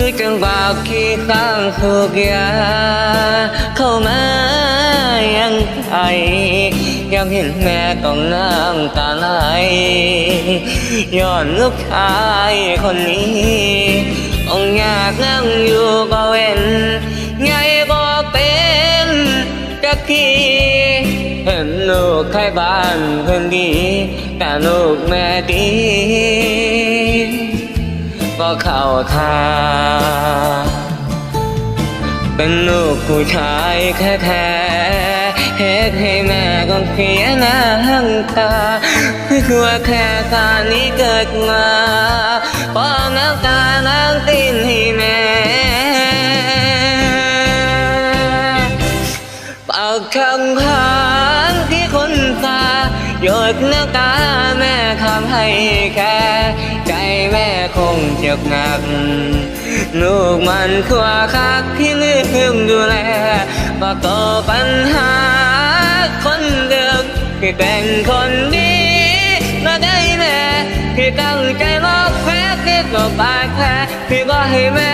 คือจังหวะขี้ข้างถูกยาเข้ามายังไอยังเห็นแม่ต้องน้ำตาไหลย้อนลูกชายคนนี้องอยากนั่งอยู่ก็เว้นไงก็เป็นจักทีเห็นลูกใครบ้านเพื่อนดีแต่ลูกแม่ดี ก็เข้าทาเป็นลูกผู้ชายแท้ๆเหตุให้แม่ต้องเสียน้ำตาคือว่าแค่การนี้เกิดมาเพราะน้ำตาน้ำตินให้แม่ปากคำพานที่คนตา หยดน้ำตาแม่ทำให้แค่ ใจแม่คงเจ็บหนัก ลูกมันทั่วคักที่ลืมดูแลก็ต่อปัญหาคนเดิมที่เป็นคนดีมาได้แม่ที่ตั้งใจลอกแพ้ที่ก็บาดแผลที่ก็ให้แม่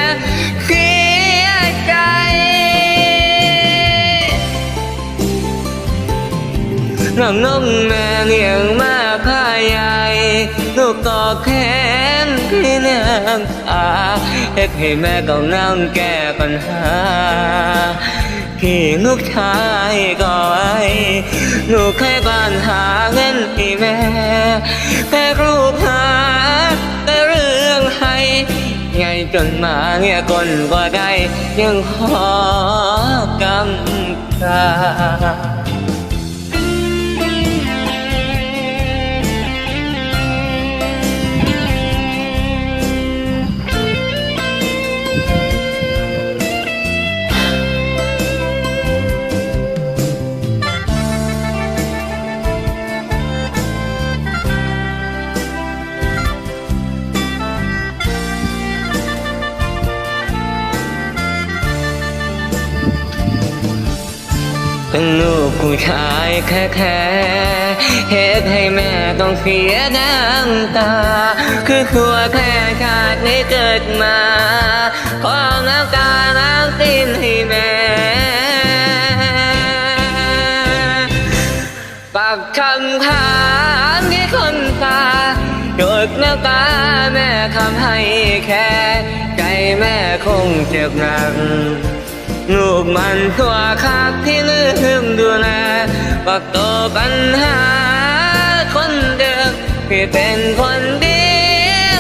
น้ำนมแม่เลี้ยงมาพาใหญ่ลูกก็แค้นที่น้ำตาเฮ็ดให้แม่ต้องนั่งแก้ปัญหาที่ลูกชายก็ไว้ลูกแค่บ้านหาเงินให้แม่แต่รูปหาแต่เรื่องให้ไงจนมาเนี่ยคนก็ได้ยังขอกำกา เป็นลูกผู้ชายแค่เหตุให้แม่ต้องเสียน้ำตา คือตัวแค่ชาตินี้เกิดมาขอน้ำตาน้ำตินให้แม่ปากคำถามที่คนตาหยดน้ำตาแม่ทำให้แค่ใจแม่คงเจ็บหนักลูกมันตัวคักที่ลืมดูแล ปักโตปัญหาคนเดิมที่เป็นคนดี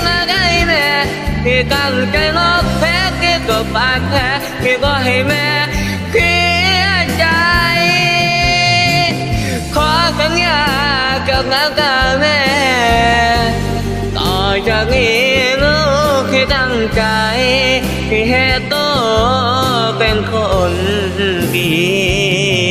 มาได้แม่ที่ตั้งใจลบแพ้ที่ก็บาดแผลที่ก็ให้แม่เสียใจ ขอสัญญากับน้ำตาแม่ ต่อจากนี้ลูกที่ตั้งใจที่ให้โตเป็นคนดี